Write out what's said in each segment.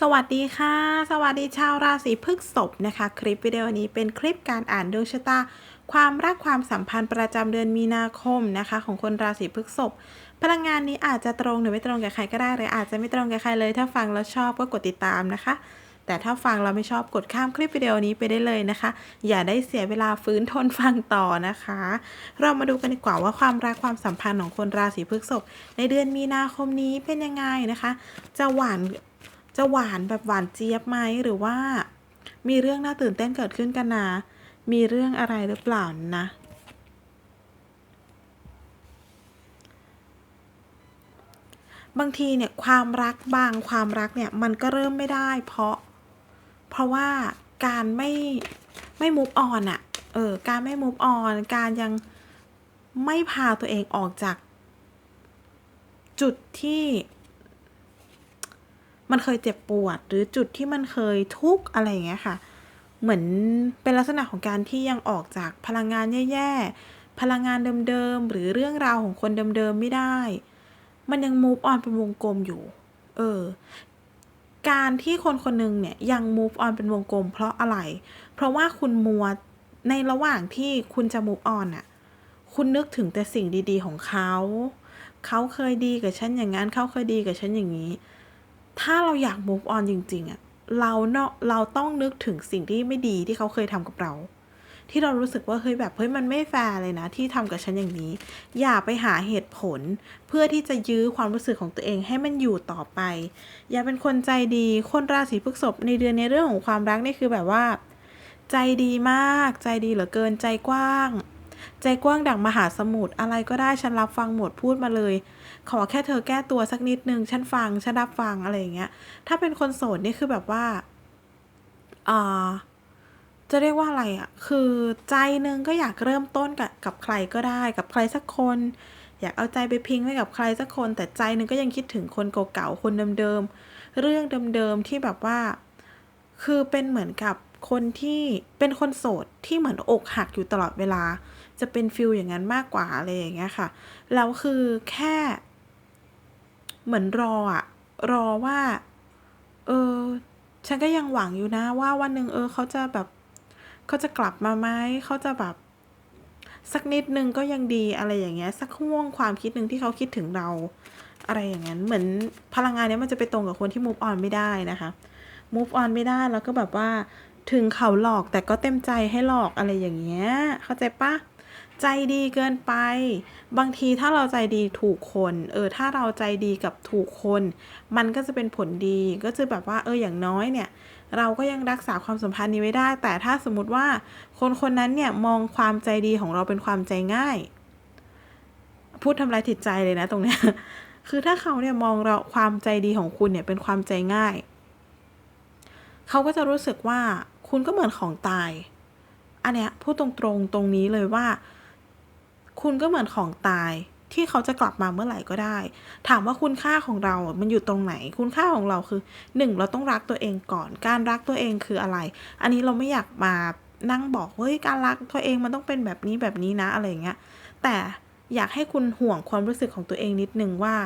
สวัสดีค่ะ สวัสดีชาวราศีพฤษภนะคะ คลิปวิดีโอนี้เป็นคลิปการอ่านดวงชะตา ความรักความสัมพันธ์ประจำเดือนมีนาคมนะคะ ของคนราศีพฤษภพลังงานนี้อาจจะตรงหรือไม่ตรงกับใครก็ได้หรืออาจจะไม่ตรงกับใครเลย ถ้าฟังแล้วชอบก็กดติดตามนะคะ แต่ถ้าฟังเราไม่ชอบกดข้ามคลิปวิดีโอนี้ไปได้เลยนะคะ อย่าได้เสียเวลาฟื้นทนฟังต่อนะคะ เรามาดูกันดีกว่าว่าความรักความสัมพันธ์ของคนราศีพฤษภในเดือนมีนาคมนี้เป็นยังไงนะคะ จะหวาน จะหวานแบบหวานเจี๊ยบไหมหรือว่า มีเรื่องน่าตื่นเต้นเกิดขึ้นกันนะมีเรื่องอะไรหรือเปล่านะบางทีเนี่ยความรักบางความรักเนี่ยมันก็เริ่มไม่ได้เพราะ เพราะว่าการไม่ไม่มูฟออนอะเออการไม่มูฟออนการยังไม่พาตัวเองออกจาก จุดที่ มันเคยเจ็บปวด หรือจุดที่มันเคยทุกข์อะไรอย่างเงี้ยค่ะ เหมือนเป็นลักษณะของการที่ยังออกจากพลังงานแย่ๆ พลังงานเดิมๆ หรือเรื่องราวของคนเดิมๆ ไม่ได้ มันยัง move on เป็นวงกลมอยู่ เออ การที่คนคนหนึงเนี่ยยัง move on เป็นวงกลม เพราะอะไร เพราะว่าคุณมัวในระหว่างที่คุณจะ move on น่ะคุณนึกถึงแต่สิ่งดีๆ ของเขา เขาเคยดีกับฉันอย่างนั้น เขาเคยดีกับฉันอย่างนี้ ถ้าเราอยาก move on จริง ๆอะเราเนาะเราต้องนึกถึงสิ่งที่ไม่ดีที่เขาเคยทำกับเรา ที่เรารู้สึกว่าเฮ้ยแบบเฮ้ยมันไม่แฟร์เลยนะ ที่ทำกับฉันอย่างนี้ อย่าไปหาเหตุผล เพื่อที่จะยื้อความรู้สึกของตัวเองให้มันอยู่ต่อไป อย่าเป็นคนใจดีคนราศีพฤษภในเดือนในเรื่องของความรักนี่คือแบบว่า ใจดีมาก ใจดีเหลือเกินใจกว้าง ใจกว้างดังมหาสมุทรอะไรก็ได้ฉันรับฟังหมดพูดมาเลย ขอแค่เธอแก้ตัวสักนิดนึงฉันฟังฉันรับฟังอะไรอย่างเงี้ย ถ้าเป็นคนโสดนี่คือแบบว่าอ่าจะเรียกว่าอะไรอะ่ะ คือใจหนึงก็อยากเริ่มต้นกับกับใครก็ได้กับใครสักคน อยากเอาใจไปพิงไว้กับใครสักคน แต่ใจหนึงก็ยังคิดถึงคนเก่าๆคนเดิมๆเรื่องเดิมๆที่แบบว่า คือเป็นเหมือนกับคนที่เป็นคนโสดที่เหมือนอกหักอยู่ตลอดเวลา จะเป็นฟิลอย่างนั้นมากกว่าอะไรอย่างเงี้ยค่ะแล้วคือแค่ เหมือนรออะรอว่า เออ ฉันก็ยังหวังอยู่นะ ว่าวันหนึ่งเออ เขาจะแบบเขาจะกลับมาไหมเขาจะแบบ สักนิดนึงก็ยังดีอะไรอย่างเงี้ย สักห่วงความคิดหนึ่งที่เขาคิดถึงเรา อะไรอย่างนั้น เหมือนพลังงานเนี้ยมันจะไปตรงกับคนที่ move on ไม่ได้นะคะ move on ไม่ได้แล้วก็แบบว่าถึงเขาหลอกแต่ก็เต็มใจให้หลอกอะไรอย่างเงี้ย เข้าใจปะ ใจดีเกินไป บางทีถ้าเราใจดีถูกคน เออ ถ้าเราใจดีกับถูกคน มันก็จะเป็นผลดี ก็จะแบบว่า เออ อย่างน้อยเนี่ย เราก็ยังรักษาความสัมพันธ์นี้ไว้ได้ แต่ถ้าสมมติว่าคนคนนั้นเนี่ยมองความใจดีของเราเป็นความใจง่าย พูดทำลายจิตใจเลยนะตรงเนี้ย คือถ้าเขาเนี่ยมองเราความใจดีของคุณเนี่ยเป็นความใจง่าย เขาก็จะรู้สึกว่าคุณก็เหมือนของตาย อันเนี้ยพูดตรงๆตรงนี้เลยว่า คุณก็เหมือนของตายที่เขาจะกลับมาเมื่อไหร่ก็ได้ ถามว่าคุณค่าของเรา มันอยู่ตรงไหน คุณค่าของเราคือหนึ่งเราต้องรักตัวเองก่อน การรักตัวเองคืออะไร อันนี้เราไม่อยากมานั่งบอก เฮ้ย การรักตัวเองมันต้องเป็นแบบนี้แบบนี้นะอะไรเงี้ย แต่อยากให้คุณห่วงความรู้สึกของตัวเองนิดนึงว่า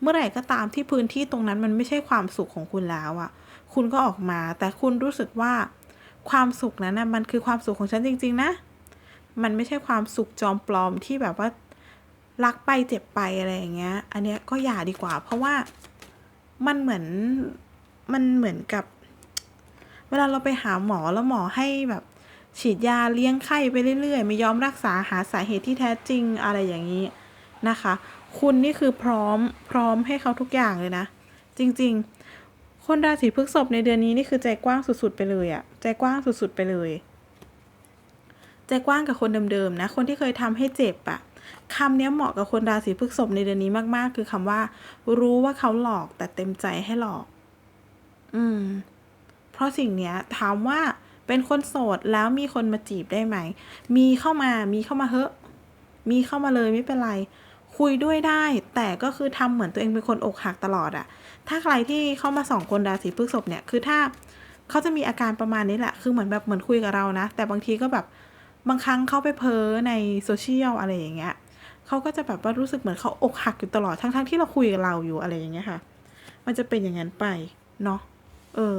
เมื่อไหร่ก็ตามที่พื้นที่ตรงนั้นมันไม่ใช่ความสุขของคุณแล้วอะคุณก็ออกมา แต่คุณรู้สึกว่าความสุขนั้นนะมันคือความสุขของฉันจริง ๆ นะ มันไม่ใช่ความสุขจอมปลอมที่แบบว่ารักไปเจ็บไปอะไรอย่างเงี้ย อันเนี้ยก็อย่าดีกว่า เพราะว่ามันเหมือนมันเหมือนกับ เวลาเราไปหาหมอแล้วหมอให้แบบฉีดยาเลี้ยงไข้ไปเรื่อยๆ ไม่ยอมรักษาหาสาเหตุที่แท้จริงอะไรอย่างนี้นะคะ คุณนี่คือพร้อมพร้อมให้เขาทุกอย่างเลยนะ จริงๆ คนราศีพฤษภในเดือนนี้นี่คือใจกว้างสุดๆไปเลยอะใจกว้างสุดๆไปเลย ใจกว้างกับคนเดิมๆนะ คนที่เคยทำให้เจ็บอะคำนี้เหมาะกับคนราศีพฤษภในเดือนนี้มากๆ คือคำว่า รู้ว่าเขาหลอกแต่เต็มใจให้หลอก อืม เพราะสิ่งเนี้ย ถามว่าเป็นคนโสดแล้วมีคนมาจีบได้ไหม มีเข้ามา มีเข้ามาเฮอะมีเข้ามาเลยไม่เป็นไร คุยด้วยได้ แต่ก็คือทำเหมือนตัวเองเป็นคนอกหักตลอดอะถ้าใครที่เข้ามาสองคนราศีพฤษภเนี่ย คือถ้าเขาจะมีอาการประมาณนี้แหละ คือเหมือนแบบเหมือนคุยกับเรานะ แต่บางทีก็แบบ บางครั้งเขาไปเพ้อในโซเชียลอะไรอย่างเงี้ยเขาก็จะแบบว่ารู้สึกเหมือนเขาอกหักอยู่ตลอดทั้งๆที่เราคุยกับเราอยู่อะไรอย่างเงี้ยค่ะ มันจะเป็นอย่างนั้นไปเนาะเออ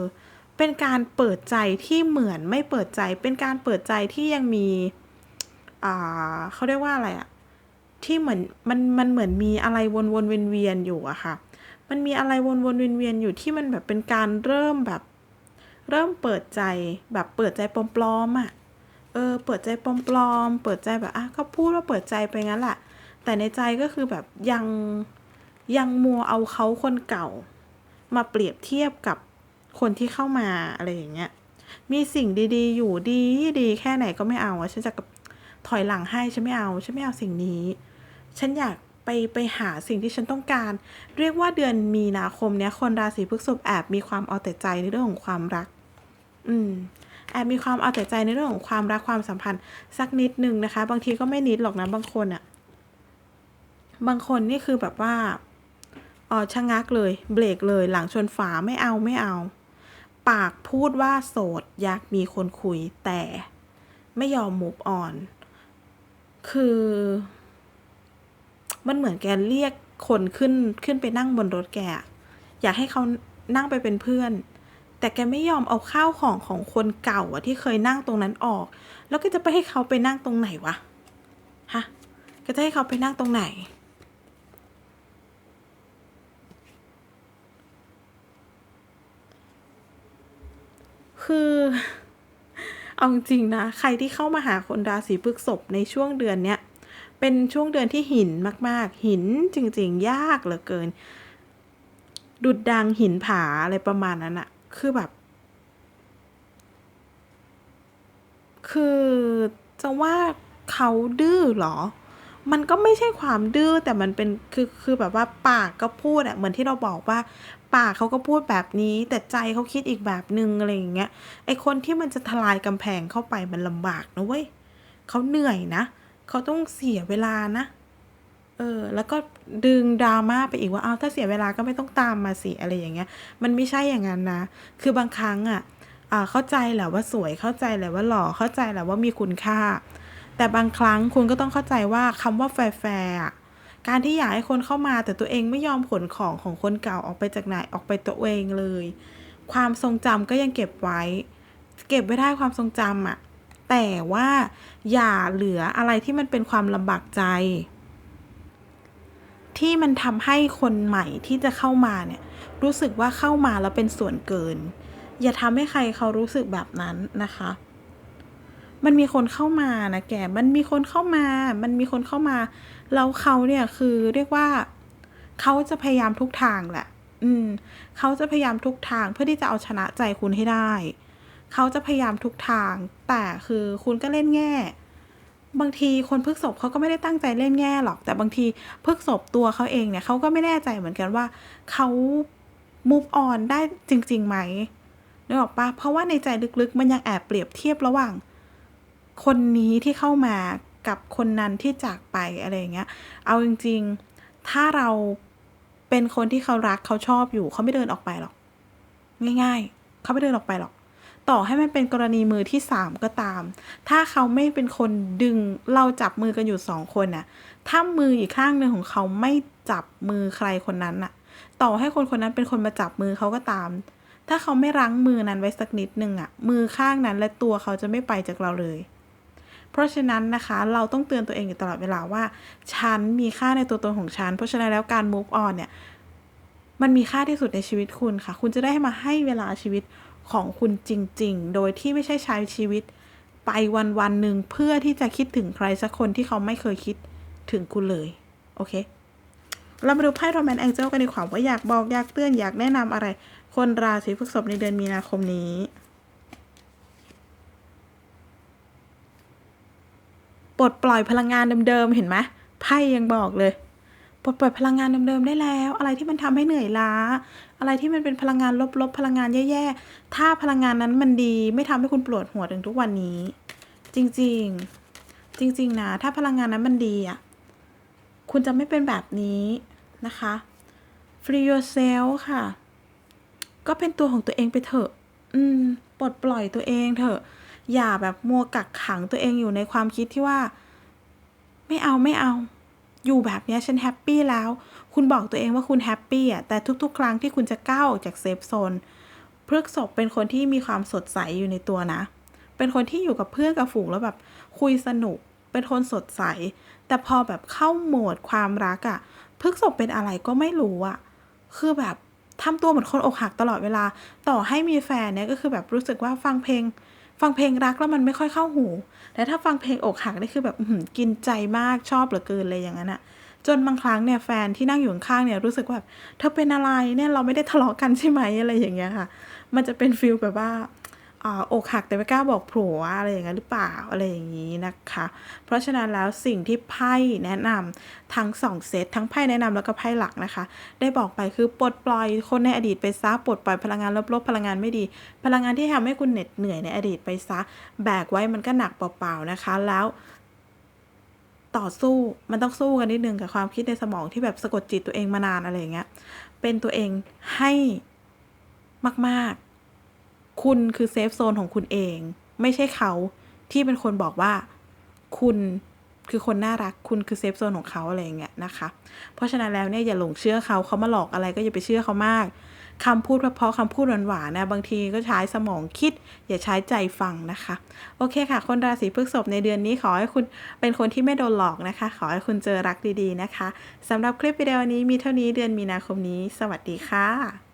เป็นการเปิดใจที่เหมือนไม่เปิดใจ เป็นการเปิดใจที่ยังมีอ่าเขาเรียกว่าอะไรอะที่เหมือนมันมันเหมือนมีอะไรวนวนเวียนเวียนอยู่อะค่ะ มันมีอะไรวนวนเวียนเวียนอยู่ที่มันแบบเป็นการเริ่มแบบ เริ่มเปิดใจแบบเปิดใจปลอมๆอะ เออเปิดใจปลอมๆเปิดใจแบบอะก็พูดว่าเปิดใจไปงั้นแหละแต่ในใจก็คือแบบยังยังมัวเอาเขาคนเก่า มาเปรียบเทียบกับคนที่เข้ามาอะไรอย่างเงี้ย มีสิ่งดีๆ อยู่ดีดีแค่ไหนก็ไม่เอาอะฉันจะกับถอยหลังให้ฉันไม่เอาฉันไม่เอาสิ่งนี้ ฉันอยากไปไปหาสิ่งที่ฉันต้องการ เรียกว่าเดือนมีนาคมเนี้ยคนราศีพฤษภแอบมีความเอาแต่ใจในเรื่องของความรัก อืม แอบมีความเอาแต่ใจในเรื่องของความรักความสัมพันธ์สักนิดนึงนะคะ บางทีก็ไม่นิดหรอกนะบางคนอะบางคนนี่คือแบบว่าอ๋อชะงักเลย เบรกเลย หลังชนฝาไม่เอาไม่เอา ปากพูดว่าโสดอยากมีคนคุยแต่ไม่ยอม move on คือ มันเหมือนแกเรียกคนขึ้นขึ้นไปนั่งบนรถแก อยากให้เขานั่งไปเป็นเพื่อน แต่แกไม่ยอมเอาข้าวของของคนเก่าอะที่เคยนั่งตรงนั้นออก แล้วก็จะไปให้เขาไปนั่งตรงไหนวะ ฮะ ก็จะให้เขาไปนั่งตรงไหน คือ เอาจริงนะ ใครที่เข้ามาหาคนราศีพฤกษภในช่วงเดือนเนี้ย เป็นช่วงเดือนที่หินมาก ๆ หินจริง ๆ ยากเหลือเกิน ดุดดังหินผาอะไรประมาณนั้นอะ คือแบบ คือจะว่าเขาดื้อเหรอ มันก็ไม่ใช่ความดื้อแต่มันเป็นคือคือแบบว่าปากก็พูดอะเหมือนที่เราบอกว่า ปากเขาก็พูดแบบนี้ แต่ใจเขาคิดอีกแบบนึงอะไรอย่างเงี้ยไอคนที่มันจะทลายกำแพงเข้าไปมันลำบากนะเว้ยเขาเหนื่อยนะเขาต้องเสียเวลานะเออแล้วก็ ดึงดราม่าไปอีกว่าเอาวถ้าเสียเวลาก็ไม่ต้องตามมาสิอะไรอย่างเงี้ย มันไม่ใช่อย่างนั้นนะ คือบางครั้งอะอ่าเข้าใจแหละว่าสวยเข้าใจแหละว่าหล่อเข้าใจแหละว่ามีคุณค่า แต่บางครั้งคุณก็ต้องเข้าใจว่าคำว่าแฟร์การที่อยากให้คนเข้ามาแต่ตัวเองไม่ยอมขนของของคนเก่าออกไปจากไหนออกไปตัวเองเลย ความทรงจำก็ยังเก็บไว้ เก็บไว้ได้ความทรงจำอะแต่ว่าอย่าเหลืออะไรที่มันเป็นความลำบากใจ ที่มันทำให้คนใหม่ที่จะเข้ามาเนี่ยรู้สึกว่าเข้ามาแล้วเป็นส่วนเกิน อย่าทำให้ใครเขารู้สึกแบบนั้นนะคะ มันมีคนเข้ามานะแกมันมีคนเข้ามา มันมีคนเข้ามาแล้วเขาเนี่ยคือเรียกว่าเขาจะพยายามทุกทางแหละ อืมเขาจะพยายามทุกทางเพื่อที่จะเอาชนะใจคุณให้ได้ เขาจะพยายามทุกทาง แต่คือคุณก็เล่นแง่ บางทีคนพฤกษบเขาก็ไม่ได้ตั้งใจเล่นแง่หรอก แต่บางทีพฤกษบตัวเขาเองเนี่ยเขาก็ไม่แน่ใจเหมือนกันว่าเขา move on ได้จริงๆไหมนึกออกปะเพราะว่าในใจลึกๆ มันยังแอบเปรียบเทียบระหว่าง คนนี้ที่เข้ามากับคนนั้นที่จากไปอะไรอย่างเงี้ย เอาจริงๆ ถ้าเราเป็นคนที่เขารักเขาชอบอยู่เขาไม่เดินออกไปหรอก ง่าย ๆ เขาไม่เดินออกไปหรอก ต่อให้มันเป็นกรณีมือที่สามก็ตาม ถ้าเขาไม่เป็นคนดึงเราจับมือกันอยู่สองคนน่ะ ถ้ามืออีกข้างหนึ่งของเขาไม่จับมือใครคนนั้นน่ะ ต่อให้คนคนนั้นเป็นคนมาจับมือเขาก็ตาม ถ้าเขาไม่รั้งมือนั้นไว้สักนิดนึงอะมือข้างนั้นและตัวเขาจะไม่ไปจากเราเลย เพราะฉะนั้นนะคะ เราต้องเตือนตัวเองอยู่ตลอดเวลาว่า ฉันมีค่าในตัวตนของฉัน เพราะฉะนั้นแล้วการ move on เนี่ย มันมีค่าที่สุดในชีวิตคุณค่ะ คุณจะได้มาให้เวลาชีวิต ของคุณจริง ๆ โดยที่ไม่ใช่ใช้ชีวิต ไปวันวันหนึ่งเพื่อที่จะคิดถึงใครสักคนที่เขาไม่เคยคิดถึงคุณเลย โอเค เรามาดูไพ่โรแมนต์แองเจิลกันดีกว่าว่าอยากบอกอยากเตือนอยากแนะนำอะไร คนราศีพฤษภในเดือนมีนาคมนี้ปลดปล่อยพลังงานเดิมๆ เห็นไหมไพ่ยังบอกเลย ปลดปล่อยพลังงานเดิมๆได้แล้ว อะไรที่มันทำให้เหนื่อยล้า อะไรที่มันเป็นพลังงานลบๆ พลังงานแย่ๆ ถ้าพลังงานนั้นมันดี ไม่ทำให้คุณปวดหัวถึงทุกวันนี้ จริงๆ จริง ๆ นะ ถ้าพลังงานนั้นมันดีอะ คุณจะไม่เป็นแบบนี้นะคะ free yourself ค่ะ ก็เป็นตัวของตัวเองไปเถอะ อืม ปลดปล่อยตัวเองเถอะ อย่าแบบมัวกักขังตัวเองอยู่ในความคิดที่ว่า ไม่เอาไม่เอา อยู่แบบนี้ฉันแฮปปี้แล้ว คุณบอกตัวเองว่าคุณแฮปปี้อะ แต่ทุกๆ ครั้งที่คุณจะก้าวออกจากเซฟโซนพฤกษบเป็นคนที่มีความสดใสอยู่ในตัวนะ เป็นคนที่อยู่กับเพื่อนกับฝูงแล้วแบบคุยสนุก เป็นคนสดใส แต่พอแบบเข้าโหมดความรักอะพฤกษบเป็นอะไรก็ไม่รู้อะคือแบบทำตัวเหมือนคนอกหักตลอดเวลา ต่อให้มีแฟนเนี่ยก็คือแบบรู้สึกว่าฟังเพลง ฟังเพลงรักแล้วมันไม่ค่อยเข้าหู แต่ถ้าฟังเพลงอกหักนี่คือแบบกินใจมากชอบเหลือเกินเลยอย่างนั้นอะจนบางครั้งเนี่ยแฟนที่นั่งอยู่ข้างเนี่ยรู้สึกว่าแบบเธอเป็นอะไรเนี่ยเราไม่ได้ทะเลาะกันใช่ไหมอะไรอย่างเงี้ยค่ะ มันจะเป็นฟิลแบบว่า ออกหักแต่ไม่กล้าบอกผัวอะไรอย่างเงี้ยหรือเปล่าอะไรอย่างนี้นะคะ เพราะฉะนั้นแล้วสิ่งที่ไพ่แนะนำทั้งสองเซตทั้งไพ่แนะนำแล้วก็ไพ่หลักนะคะ ได้บอกไปคือปลดปล่อยคนในอดีตไปซะปลดปล่อยพลังงานลบๆพลังงานไม่ดี พลังงานที่ทำให้คุณเหน็ดเหนื่อยในอดีตไปซะ แบกไว้มันก็หนักเปล่าๆนะคะ แล้วต่อสู้มันต้องสู้กันนิดนึงกับความคิดในสมองที่แบบสะกดจิตตัวเองมานานอะไรอย่างเงี้ยเป็นตัวเองให้มาก ๆ คุณคือเซฟโซนของคุณเอง ไม่ใช่เขาที่เป็นคนบอกว่า คุณคือคนน่ารักคุณคือเซฟโซนของเขาอะไรอย่างเงี้ยนะคะ เพราะฉะนั้นแล้วเนี่ยอย่าหลงเชื่อเขาเขามาหลอกอะไรก็อย่าไปเชื่อเขามากคำพูดเพราะๆคำพูดหวานๆนะบางทีก็ใช้สมองคิด อย่าใช้ใจฟังนะคะ โอเคค่ะ คนราศีพฤษภในเดือนนี้ขอให้คุณเป็นคนที่ไม่โดนหลอกนะคะ ขอให้คุณเจอรักดีๆนะคะสำหรับคลิปวิดีโอนี้มีเท่านี้เดือนมีนาคมนี้ สวัสดีค่ะ